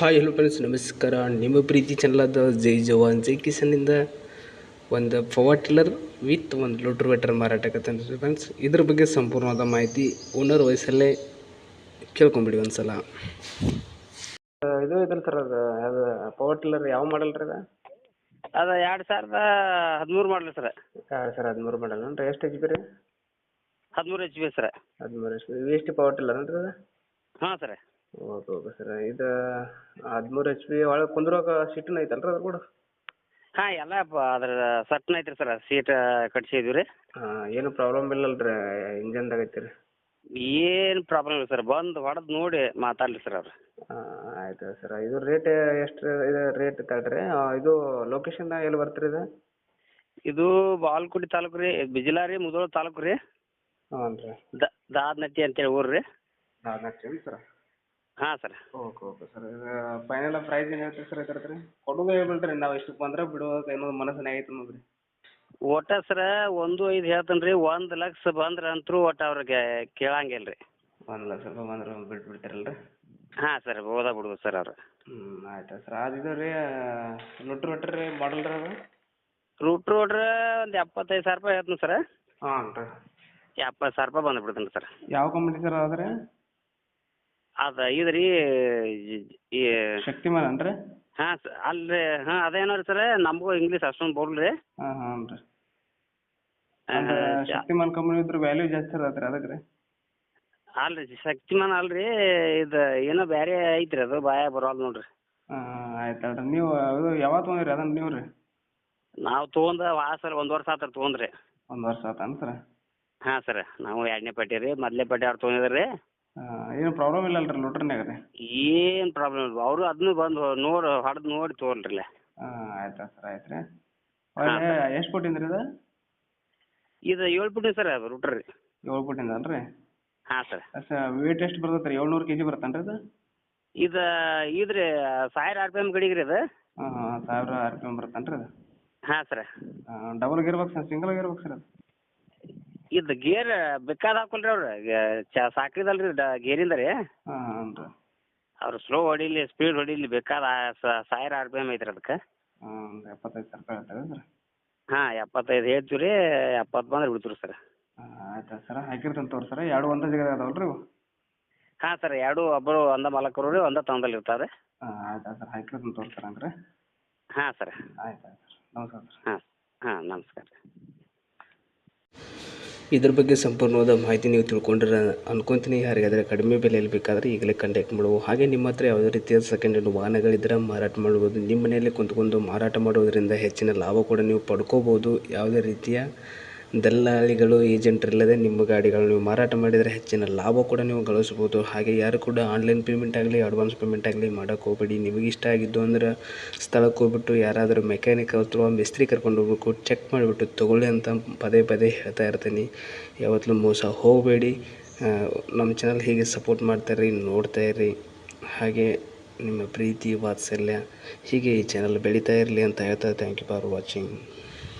Hi hello friends ನಮಸ್ಕಾರ. ನಿಮ್ಮ ಪ್ರೀತಿ ಚಾನಲಾದ ಜೈ ಜವಾನ್ ಜೈ ಕಿಸನ್ನಿಂದ ಒಂದು ಪವರ್ ಟಿಲ್ಲರ್ ವಿತ್ ಒಂದು ಲೋಟ್ರ್ ಮಾರಾಟ ಮಾರಾಟಕ್ಕೆ ಫ್ರೆಂಡ್ಸ್ ಇದ್ರ ಬಗ್ಗೆ ಸಂಪೂರ್ಣವಾದ ಮಾಹಿತಿ ಓನರ್ ವಯಸ್ಸಲ್ಲೇ ಕೇಳ್ಕೊಂಬಿಡಿ ಒಂದು ಸಲ ಇದು ಇದಲ್ಲ ಸರ್ ಅದು ಅದು ಪವರ್ ಟಿಲ್ಲರ್ ಯಾವ ಮಾಡಲ್ ರೀ ಅದು? ಅದು ಎರಡು ಸಾವಿರದ ಹದಿಮೂರು ಮಾಡಲ್ ಸರ್ ಎರಡು ಸರ್ ಹದಿಮೂರು ಮಾಡಲ್ ರೀ ಎಷ್ಟು ಎಚ್ ಪಿ ರೀ? ಹದಿಮೂರು ಎಚ್ ಬಿ ಸರ್ ಹದಿಮೂರು ಎಚ್ ಬಿ ಎಷ್ಟು ಪವರ್ ಟಿಲ್ಲರ್ ಅಂದ್ರೆ ಅದು? ಹಾಂ ಸರ್ ಓಕೆ ಓಕೆ ಸರ್. ಇದು ಹದಿಮೂರು ಎಚ್ ಪಿ ಒಳಗೆ ಕುಂದ್ರೋಕೆ ಸೀಟನ್ ಐತಲ್ಲ ರೀ ಅದು ಕೂಡ? ಹಾಂ ಎಲ್ಲ ಪ- ಅದ್ರ ಸಟ್ನ ಐತ್ರಿ ಸರ್ ಸೀಟ್ ಕಟ್ಸಿದ್ವಿ ರೀ ಹಾಂ ಏನು ಪ್ರಾಬ್ಲಮ್ ಇಲ್ಲಲ್ಲ ರೀ ಇಂಜನ್ದಾಗ ಐತಿ ರೀ ಏನು ಪ್ರಾಬ್ಲಮ್ ಇಲ್ಲ ಸರ್ ಬಂದು ಹೊಡೆದು ನೋಡಿ ಮಾತಾಡಲಿ ಸರ್ ಅವ್ರು. ಆಯ್ತು ಸರ್. ಇದು ರೇಟ್ ಎಷ್ಟು ಇದು ರೇಟ್ ತಡ್ರಿ? ಆ, ಇದು ಲೊಕೇಶನ್ ಎಲ್ಲಿ ಬರ್ತೀರಿ ಇದು? ಇದು ಬಾಲ್ಕುಡಿ ತಾಲೂಕು ರೀ ಬಿಜಿಲಾರಿ ಮುದೋಳ ತಾಲೂಕು ರೀ. ಹ್ಞೂ ರೀ ದಾದ್ನಟ್ಟಿ ಅಂತೇಳಿ ಊರು ರೀ ಸರ್? ಹಾಂ ಸರ್. Okay okay sir. ಇದು ಫೈನಲ್ ಪ್ರೈಸ್ ಏನು ಹೇಳ್ತೀರಿ ಸರ್ ಇದರದ್ದು ರೀ ಕೊಡೋದು ಹೇಳ್ಬಿಡ್ರಿ ನಾವು ಇಷ್ಟಕ್ಕೆ ಬಂದ್ರೆ ಬಿಡೋದು ಏನೋ ಮನಸ್ಸಿನಾಗ ಐತೆ ನೋಡ್ರಿ. ಒಟ್ಟ ಸರ ಒಂದು ಐದು ಹೇಳ್ತೇನೆ ರೀ ಒಂದು ಲಕ್ಷ ಬಂದ್ರ ಅಂತೂ ಒಟ್ಟ ಅವ್ರಿಗೆ ಕೇಳಂಗಿಲ್ಲ ರೀ ಒಂದು ಲಕ್ಷ ರೂಪಾಯಿ ಬಂದ್ರೆ ಬಿಟ್ಟು ಬಿಡ್ತೀರಲ್ಲ ರೀ ಹಾಂ ಸರ್ ಓದ ಬಿಡುದು ಸರ್ ಅವ್ರು. ಹ್ಞೂ ಆಯ್ತು ಸರ್. ಅದು ಇದು ರೀ ಲುಟ್ರ್ ಒಟ್ರ್ ರೀ ಮಾಡಲ್ ರೀ ಅದು? ರೂಟ್ ರೋಡ್ರ ಒಂದು ಎಪ್ಪತ್ತೈದು ಸಾವಿರ ರೂಪಾಯಿ ಹೇಳ್ತೀನಿ ಸರ್. ಹಾಂ ರೀ ಎಪ್ಪತ್ತು ಸಾವಿರ ರೂಪಾಯಿ ಬಂದು ಬಿಡ್ತೀನಿ ಸರ್. ಯಾವ ಕಂಪ್ನಿ ಸರ್ ಅದು ರೀ ಅದು ಇದು ರೀ ಈ ಶಕ್ತಿಮಾನ್ ಅನ್ರಿ ಹಾಂ ಅಲ್ರಿ ಹಾ ಅದೇನೋ ರೀ ಸರ್ ನಮಗೂ ಇಂಗ್ಲೀಷ್ ಅಷ್ಟೊಂದು ಬರಲ್ಲ ರೀ ಹಾಂ ಹಾಂ ರೀ ಶಕ್ತಿಮಾನ್ ಕಂಪ್ನಿ ಇದ್ರ ವ್ಯಾಲ್ಯೂ ಜಾಸ್ತಿ ಇರತ್ತೆ ರೀ ಅದಕ್ಕೆ ರೀ ಅಲ್ರಿ ಶಕ್ತಿಮಾನ್ ಅಲ್ರಿ ಇದು ಏನೋ ಬೇರೆ ಐತ್ರಿ ಅದು ಬಾಯ ಬರೋಲ್ಲ ನೋಡ್ರಿ. ಹಾಂ ಆಯ್ತು ಅಲ್ರಿ ನೀವು ಇದು ಯಾವಾಗ ತೊಗೊಂಡಿರಿ ಅದನ್ನ ನೀವು ರೀ ನಾವು ತೊಗೊಂಡ ವಾಸರ ಒಂದು ವರ್ಷ ಆತ್ರ ತೊಗೊಂಡ್ರಿ. ಒಂದು ವರ್ಷ ಆತ ಸರ್? ಹಾಂ ಸರ್ ನಾವು ಎರಡನೇ ಪಟ್ಟಿ ರೀ ಮೊದಲನೇ ಪಟ್ಟಿ ಅವ್ರು ತೊಗೊಂಡಿದ್ರು. ಏನು ಪ್ರಾಬ್ಲಮ್ ಇಲ್ಲ ಅಲ್ರಿ ಲೋಟ್ರ್ನ್ಯಾಗ ರೀ ಏನು ಪ್ರಾಬ್ಲಮ್ ಇಲ್ಲ ಅವರು ಅದನ್ನು ಬಂದು ನೋಡಿ ಹೊಡೆದು ನೋಡಿ ತೊಗೊಳ್ರಲ್ಲ ಹಾಂ ಆಯ್ತು ಸರ್ ಆಯ್ತು ರೀ ಎಷ್ಟ್ ಎಷ್ಟು ಕೊಟ್ಟಿಂದ್ರಿ ಇದು? ಇದು ಏಳು ಪುಟ್ಟಿ ಸರ್ ಅದು ರೂಟ್ರ್ ರೀ. ಏಳು ಕೊಟ್ಟಿಂದ ಅಲ್ರಿ? ಹಾಂ ಸರ್. ಸರ್ ವೇಟ್ ಎಷ್ಟು ಬರ್ತೈತೆ ರೀ ಏಳ್ನೂರು ಕೆಜಿ ಬರ್ತೇನೆ ರೀ ಇದು? ಇದು ಇದ್ರಿ ಸಾವಿರ ಆರ್ ಪಿ ಎಂ ಗಡಿಗೆ ರೀ ಇದು. ಹಾಂ ಹಾಂ ಸಾವಿರ ಆರ್ ಪಿ ಎಂ ಬರ್ತೇನೆ ರೀ ಅದು ಹಾಂ sir. Double gear box single gear box ರೀ ಅದು? ಇದು ಗೇರ್ ಬೇಕಾದ ಹಾಕೊಲ್ರಿ ಅವ್ರು. ಚ ಸಾಕಿದಲ್ರಿ ಗೇರಿಂದ ರೀ ಹಾಂ ಹಾಂ ರೀ ಅವ್ರು ಸ್ಲೋ ಹೊಡಿಲಿ ಸ್ಪೀಡ್ ಹೊಡಿಲಿ ಬೇಕಾದ ಸಾವಿರ ಆರ್ ಪಿ ಎಂ ಐತ್ರಿ ಅದಕ್ಕೆ ಹಾ ಒಂದು ಎಪ್ಪತ್ತೈದು ಸಾವಿರ ರೂಪಾಯಿ ಹೇಳ್ತಾರೆ ಸರ್? ಹಾಂ ಎಪ್ಪತ್ತೈದು ಹೇಳ್ತೀವಿ ರೀ ಎಪ್ಪತ್ತು ಬಂದ್ರೆ ಬಿಡ್ತೀವಿ ಸರ್. ಹಾಂ ಆಯ್ತು ಸರ್ ಹಾಕಿರ್ತೇನೆ ತೋರಿ ಸರ್ ಎರಡು ಒಂದೇ ಜಾಗ ಅದಾವಲ್ಲ ರೀ ಇವು? ಹಾಂ ಸರ್ ಎರಡು ಒಬ್ಬರು ಒಂದ ಮಾಲಕರು ರೀ ಒಂದ ತಂದಲ್ಲಿ ಇರ್ತಾರೆ ಹಾ ಆಯ್ತು ಸರ್ ಹಾ ತೋರಿ ಸರ್ ಅಂದ್ರೆ ಹಾಂ ಸರ್. ಆಯ್ತು ಆಯ್ತು ಸರ್. ನಮಸ್ಕಾರ ಸರ್. ಹಾಂ ಹಾಂ ನಮಸ್ಕಾರ. ಇದ್ರ ಬಗ್ಗೆ ಸಂಪೂರ್ಣವಾದ ಮಾಹಿತಿ ನೀವು ತಿಳ್ಕೊಂಡಿರ ಅನ್ಕೊಂತೀನಿ. ಯಾರಿಗಾದ್ರೆ ಕಡಿಮೆ ಬೆಲೆಯಲ್ಲಿ ಬೇಕಾದರೆ ಈಗಲೇ ಕಾಂಟ್ಯಾಕ್ಟ್ ಮಾಡುವ. ಹಾಗೆ ನಿಮ್ಮ ಹತ್ರ ಯಾವುದೇ ರೀತಿಯ ಸೆಕೆಂಡ್ ಹ್ಯಾಂಡ್ ವಾಹನಗಳಿದ್ದರೆ ಮಾರಾಟ ಮಾಡ್ಬೋದು. ನಿಮ್ಮ ಮನೆಯಲ್ಲೇ ಕುಂತ್ಕೊಂಡು ಮಾರಾಟ ಮಾಡೋದರಿಂದ ಹೆಚ್ಚಿನ ಲಾಭ ಕೂಡ ನೀವು ಪಡ್ಕೋಬೋದು. ಯಾವುದೇ ರೀತಿಯ ದಲ್ಲಾಳಿಗಳು ಏಜೆಂಟ್ರಿಲ್ಲದೆ ನಿಮ್ಮ ಗಾಡಿಗಳನ್ನು ನೀವು ಮಾರಾಟ ಮಾಡಿದರೆ ಹೆಚ್ಚಿನ ಲಾಭ ಕೂಡ ನೀವು ಗಳಿಸ್ಬೋದು ಹಾಗೆ ಯಾರು ಕೂಡ ಆನ್ಲೈನ್ ಪೇಮೆಂಟ್ ಆಗಲಿ, ಅಡ್ವಾನ್ಸ್ ಪೇಮೆಂಟ್ ಆಗಲಿ ಮಾಡೋಕ್ಕೆ ಹೋಗಬೇಡಿ. ನಿಮಗೆ ಇಷ್ಟ ಆಗಿದ್ದು ಅಂದ್ರೆ ಸ್ಥಳಕ್ಕೆ ಹೋಗ್ಬಿಟ್ಟು ಯಾರಾದರೂ ಮೆಕ್ಯಾನಿಕ್ ಅಥವಾ ಮಿಸ್ತ್ರಿ ಕರ್ಕೊಂಡು ಹೋಗ್ಬೇಕು, ಚೆಕ್ ಮಾಡಿಬಿಟ್ಟು ತೊಗೊಳ್ಳಿ ಅಂತ ಪದೇ ಪದೇ ಹೇಳ್ತಾ ಇರ್ತೀನಿ. ಯಾವತ್ತೂ ಮೋಸ ಹೋಗಬೇಡಿ. ನಮ್ಮ ಚಾನಲ್ ಹೀಗೆ ಸಪೋರ್ಟ್ ಮಾಡ್ತಾಯಿರಿ ನೋಡ್ತಾ ಇರ್ರಿ. ಹಾಗೆ ನಿಮ್ಮ ಪ್ರೀತಿ, ವಾತ್ಸಲ್ಯ ಹೀಗೆ ಈ ಚಾನಲ್ ಬೆಳೀತಾ ಇರಲಿ ಅಂತ ಹೇಳ್ತಾ ಥ್ಯಾಂಕ್ ಯು ಫಾರ್ ವಾಚಿಂಗ್